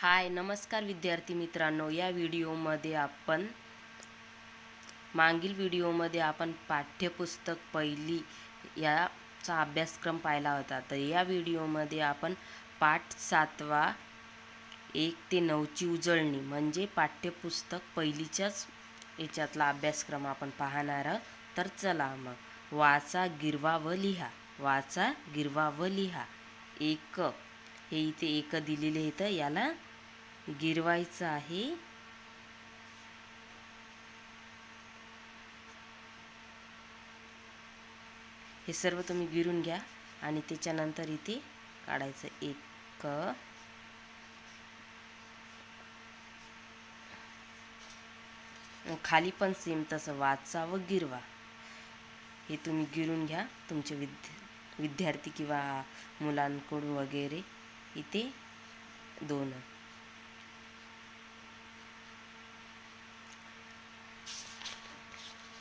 हाय नमस्कार विद्यार्थी मित्रांनो. या व्हिडिओमध्ये आपण मागील व्हिडिओमध्ये आपण पाठ्यपुस्तक पहिली याचा अभ्यासक्रम पाहिला होता. तर या व्हिडिओमध्ये आपण पाठ सातवा एक ते नऊची उजळणी म्हणजे पाठ्यपुस्तक पहिलीच्याच याच्यातला अभ्यासक्रम आपण पाहणार आहोत. तर चला मग वाचा गिरवा व लिहा. वाचा गिरवा व लिहा. एक हे इथे एक दिलेले आहेत याला गिरवायचं आहे. हे सर्व तुम्ही गिरून घ्या आणि त्याच्यानंतर इथे काढायचं एक. खाली पण सेम तसं वाचा व गिरवा. हे तुम्ही गिरून घ्या. तुमचे विद्या विद्यार्थी किंवा मुलांकडून वगैरे इथे दोन.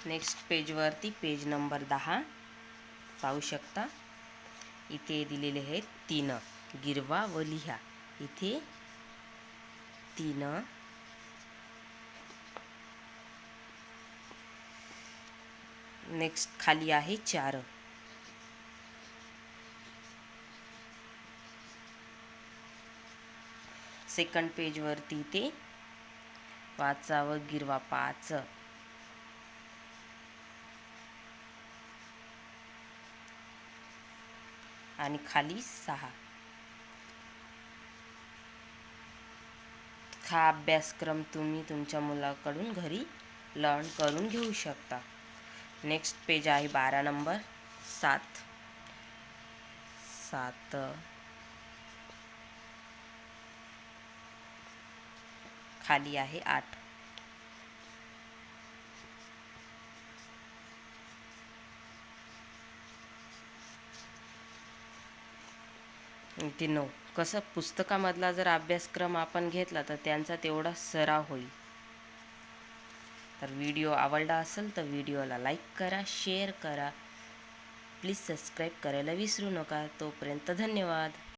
नेक्स्ट पेजवरती पेज नंबर दहा. पाहू शकता. इथे दिलेले आहेत तीन. गिरवा व लिहा. इथे तीन. नेक्स्ट खाली आहे चार. सेकंड पेजवरती ते वाचा व गिरवा पाच. आणि खाली सहा. हा अभ्यासक्रम तुम्ही तुमच्या मुलाकडून घरी लर्न करून घेऊ शकता. नेक्स्ट पेज आहे बारा नंबर सात. सात. खाली आहे आठ. ते नऊ कसं पुस्तकामधला जर अभ्यासक्रम आपण घेतला तर त्यांचा तेवढा सराव होईल. तर व्हिडिओ आवडला असेल तर व्हिडिओला लाईक करा शेअर करा. प्लीज सबस्क्राईब करायला विसरू नका. तोपर्यंत धन्यवाद.